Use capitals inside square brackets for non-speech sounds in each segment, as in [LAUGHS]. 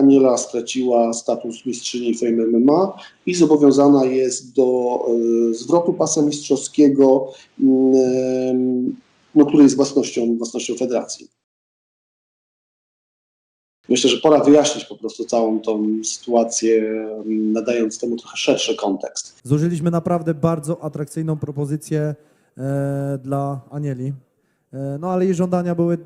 Aniela straciła status mistrzyni Fame MMA i zobowiązana jest do e, zwrotu pasa mistrzowskiego, mm, no, który jest własnością, własnością federacji. Myślę, że pora wyjaśnić po prostu całą tą sytuację, mm, nadając temu trochę szerszy kontekst. Złożyliśmy naprawdę bardzo atrakcyjną propozycję e, dla Anieli. E, no ale jej żądania były e,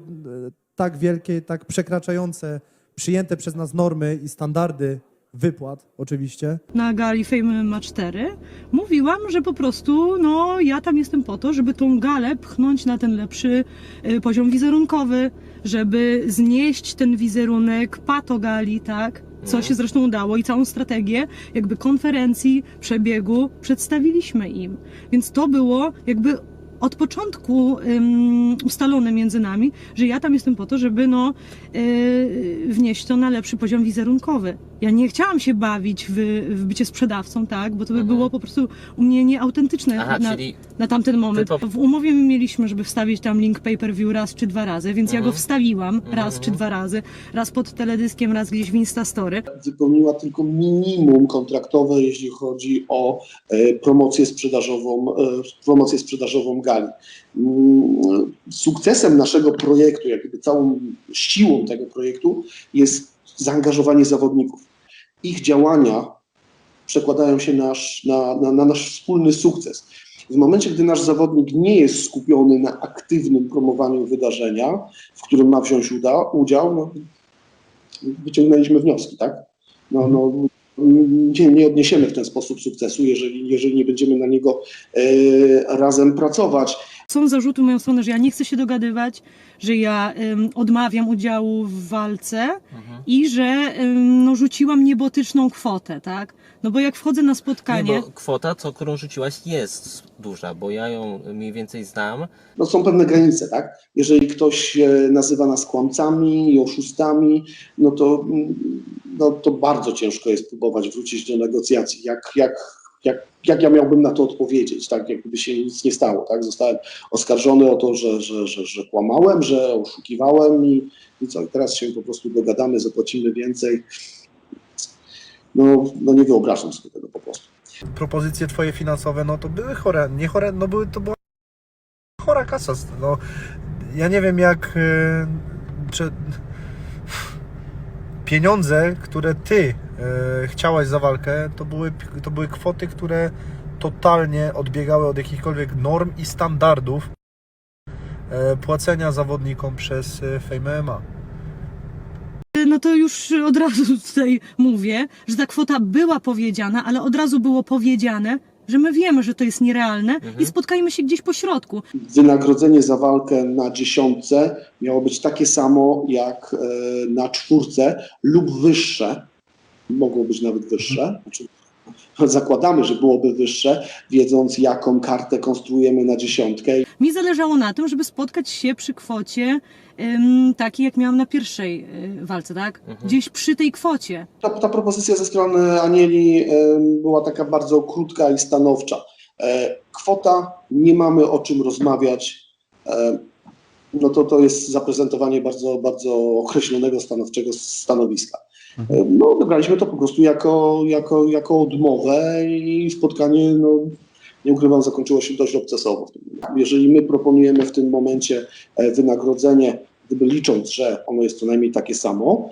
tak wielkie, tak przekraczające przyjęte przez nas normy i standardy wypłat oczywiście, na gali Fame MMA 4 mówiłam, że po prostu no ja tam jestem po to, żeby tą galę pchnąć na ten lepszy y, poziom wizerunkowy, żeby znieść ten wizerunek patogali, tak? Co się zresztą udało i całą strategię jakby konferencji, przebiegu przedstawiliśmy im. Więc to było jakby od początku ym, ustalone między nami, że ja tam jestem po to, żeby no, yy, wnieść to na lepszy poziom wizerunkowy. Ja nie chciałam się bawić w, w bycie sprzedawcą, tak, bo to by Mhm. było po prostu u mnie nieautentyczne Aha, na, czyli na tamten moment. Po- W umowie my mieliśmy, żeby wstawić tam link pay-per-view raz czy dwa razy, więc ja Mhm. go wstawiłam raz Mhm. czy dwa razy, raz pod teledyskiem, raz gdzieś w Instastory. wypełniła tylko minimum kontraktowe, jeśli chodzi o e, promocję sprzedażową, e, promocję sprzedażową. Mm, Sukcesem naszego projektu, jak gdyby całą siłą tego projektu jest zaangażowanie zawodników. Ich działania przekładają się nasz, na, na, na nasz wspólny sukces. W momencie, gdy nasz zawodnik nie jest skupiony na aktywnym promowaniu wydarzenia, w którym ma wziąć uda, udział, no, wyciągnęliśmy wnioski, tak? No, no, nie, nie odniesiemy w ten sposób sukcesu, jeżeli, jeżeli nie będziemy na niego e, razem pracować. Są zarzuty w moją stronę, że ja nie chcę się dogadywać, że ja ym, odmawiam udziału w walce Mhm. i że ym, no, rzuciłam niebotyczną kwotę, tak? No bo jak wchodzę na Nie, spotkanie, bo kwota, co, którą rzuciłaś, jest duża, bo ja ją mniej więcej znam. No, są pewne granice, tak? Jeżeli ktoś e, nazywa nas kłamcami i oszustami, no to, mm, no to bardzo ciężko jest próbować wrócić do negocjacji. Jak, jak, jak, jak ja miałbym na to odpowiedzieć, tak? Jak gdyby się nic nie stało, tak? Zostałem oskarżony o to, że, że, że, że kłamałem, że oszukiwałem i, i co? I teraz się po prostu dogadamy, zapłacimy więcej. No, no nie wyobrażam sobie tego po prostu. propozycje twoje finansowe, no to były chore, nie chore, no były, to była chora kasa, no ja nie wiem jak, e, czy pieniądze, które ty e, chciałaś za walkę, to były, to były kwoty, które totalnie odbiegały od jakichkolwiek norm i standardów e, płacenia zawodnikom przez e, Fame MMA. no to już od razu tutaj mówię, że ta kwota była powiedziana, ale od razu było powiedziane, że my wiemy, że to jest nierealne Mhm. i spotkajmy się gdzieś po środku. wynagrodzenie za walkę na dziesiątce miało być takie samo jak e, na czwórce lub wyższe. Mogło być nawet wyższe. Znaczy, zakładamy, że byłoby wyższe, wiedząc jaką kartę konstruujemy na dziesiątkę. Mi zależało na tym, żeby spotkać się przy kwocie ym, takiej, jak miałam na pierwszej y, walce, tak? Mhm. Gdzieś przy tej kwocie. Ta, ta propozycja ze strony Anieli była taka bardzo krótka i stanowcza. E, kwota, nie mamy o czym rozmawiać. E, no to to jest zaprezentowanie bardzo, bardzo określonego, stanowczego stanowiska. E, No, odebraliśmy to po prostu jako, jako, jako odmowę i spotkanie, no, nie ukrywam, zakończyło się dość obcesowo. Jeżeli my proponujemy w tym momencie e, wynagrodzenie, gdyby licząc, że ono jest co najmniej takie samo,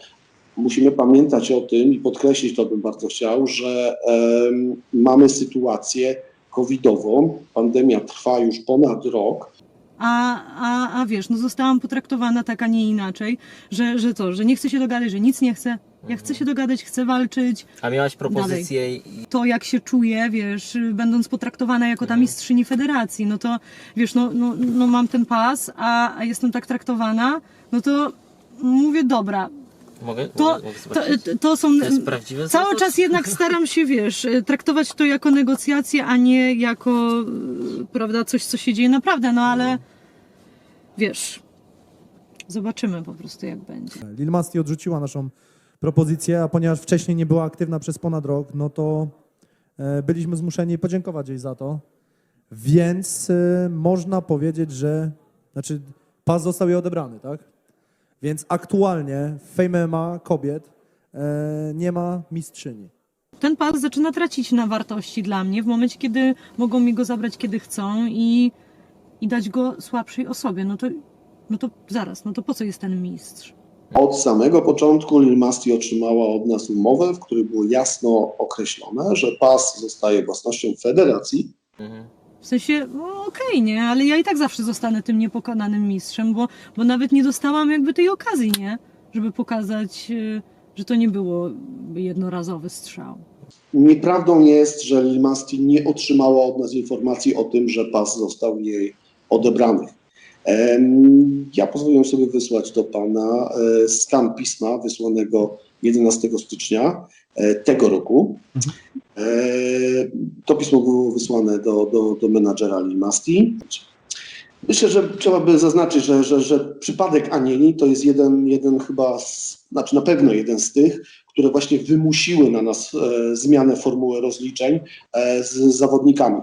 musimy pamiętać o tym i podkreślić to bym bardzo chciał, że em, mamy sytuację covidową, pandemia trwa już ponad rok, A, a, a wiesz, no zostałam potraktowana tak, a nie inaczej, że, że to, że nie chcę się dogadać, że nic nie chcę. Ja chcę się dogadać, chcę walczyć. A miałaś propozycję i To, jak się czuję, wiesz, będąc potraktowana jako ta Mhm. mistrzyni federacji, no to wiesz, no, no, no mam ten pas, a, a jestem tak traktowana, no to mówię, dobra, mogę, to, to, to są. To jest prawdziwe Cały czas jednak [LAUGHS] staram się, wiesz, traktować to jako negocjacje, a nie jako, prawda, coś, co się dzieje naprawdę, no ale wiesz, zobaczymy po prostu, jak będzie. Lil Masti odrzuciła naszą propozycję, a ponieważ wcześniej nie była aktywna przez ponad rok, no to e, byliśmy zmuszeni podziękować jej za to. Więc e, można powiedzieć, że znaczy pas został jej odebrany, tak? Więc aktualnie w Fame MMA kobiet e, nie ma mistrzyni. Ten pas zaczyna tracić na wartości dla mnie w momencie, kiedy mogą mi go zabrać, kiedy chcą i, i dać go słabszej osobie. No to, no to zaraz, no to po co jest ten mistrz? Od samego początku Lil Masti otrzymała od nas umowę, w której było jasno określone, że pas zostaje własnością federacji. Mhm. W sensie, no okej, nie, ale ja i tak zawsze zostanę tym niepokonanym mistrzem, bo, bo nawet nie dostałam jakby tej okazji, nie? Żeby pokazać, y, że to nie było jednorazowy strzał. Nieprawdą jest, że Lil Masti nie otrzymała od nas informacji o tym, że pas został jej odebrany. Ja pozwoliłem sobie wysłać do pana e, skan pisma wysłanego 11 stycznia e, tego roku. E, To pismo było wysłane do, do, do menadżera Lil Masti. Myślę, że trzeba by zaznaczyć, że, że, że przypadek Anieli to jest jeden, jeden chyba, z, znaczy na pewno jeden z tych, które właśnie wymusiły na nas e, zmianę formuły rozliczeń e, z zawodnikami.